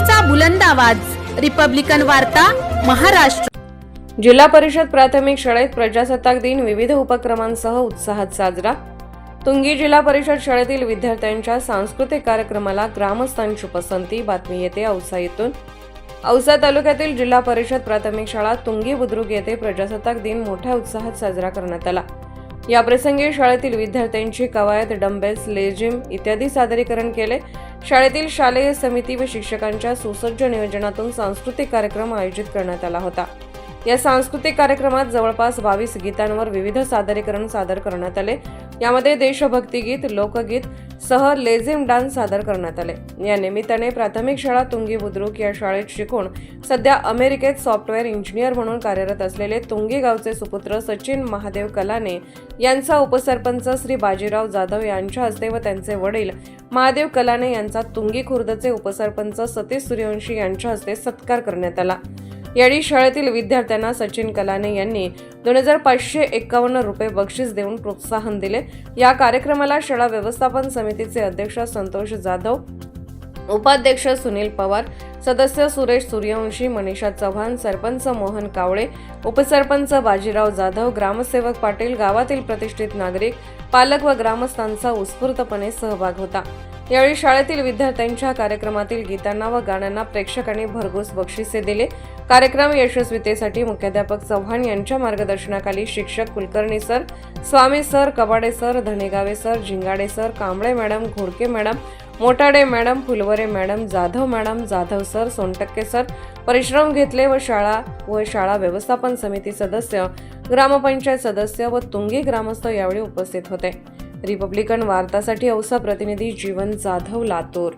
लोकशाहीचा बुलंद आवाज. रिपब्लिकन वार्ता महाराष्ट्र. जिल्हा परिषद प्राथमिक शाळेत प्रजासत्ताक दिन विविध उपक्रमांसह उत्साहात साजरा. तुंगी जिल्हा परिषद शाळेतील विद्यार्थ्यांच्या सांस्कृतिक कार्यक्रमाला ग्रामस्थांची पसंती बातमी येते औसा येथून. औसा तालुक्यातील जिल्हा परिषद प्राथमिक शाळा तुंगी बुद्रुक येथे प्रजासत्ताक दिन मोठ्या उत्साहात साजरा करण्यात आला. याप्रसंगी शाळेतील विद्यार्थ्यांची कवायत डंबेल्स लेजिम इत्यादी सादरीकरण केले. शाळेतील शालेय समिती व शिक्षकांच्या सुसज्ज नियोजनातून सांस्कृतिक कार्यक्रम आयोजित करण्यात आला होता. या सांस्कृतिक कार्यक्रमात जवळपास बावीस गीतांवर विविध सादरीकरण सादर करण्यात आले. यामध्ये देशभक्ती गीत लोकगीत सह लेझिम डान्स सादर करण्यात आले. या निमित्ताने प्राथमिक शाळा तुंगी बुद्रुक या शाळेत शिकून सध्या अमेरिकेत सॉफ्टवेअर इंजिनियर म्हणून कार्यरत असलेले तुंगी गावचे सुपुत्र सचिन महादेव कलाने यांचा उपसरपंच श्री बाजीराव जाधव यांच्या हस्ते व त्यांचे वडील महादेव कलाने यांचा तुंगी खुर्दचे उपसरपंच सतीश सूर्यवंशी यांच्या हस्ते सत्कार करण्यात आला. यावेळी शाळेतील विद्यार्थ्यांना सचिन कलाने यांनी दोन हजार पाचशे एकावन्न रुपये बक्षीस देऊन प्रोत्साहन दिले. या कार्यक्रमाला शाळा व्यवस्थापन समितीचे अध्यक्ष संतोष जाधव उपाध्यक्ष सुनील पवार सदस्य सुरेश सूर्यवंशी मनीषा चव्हाण सरपंच मोहन कावळे उपसरपंच बाजीराव जाधव ग्रामसेवक पाटील गावातील प्रतिष्ठित नागरिक पालक व ग्रामस्थांचा उत्स्फूर्तपणे सहभाग होता. यावेळी शाळेतील विद्यार्थ्यांच्या कार्यक्रमातील गीतांना व गाण्यांना प्रेक्षकांनी भरघोस बक्षिसे दिले. कार्यक्रम यशस्वीतेसाठी मुख्याध्यापक चव्हाण यांच्या मार्गदर्शनाखाली शिक्षक Kulkarni sir Swami sir Kabade sir Dhanegave sir Zingade sir Kamble madam Ghodke madam Motade madam Phulware madam Jadhav madam Jadhav sir Sontakke sir परिश्रम घेतले व शाळा व शाळा व्यवस्थापन समिती सदस्य ग्रामपंचायत सदस्य व तुंगी ग्रामस्थ यावेळी उपस्थित होते. रिपब्लिकन वार्तासाठी औसा प्रतिनिधी जीवन जाधव लातूर.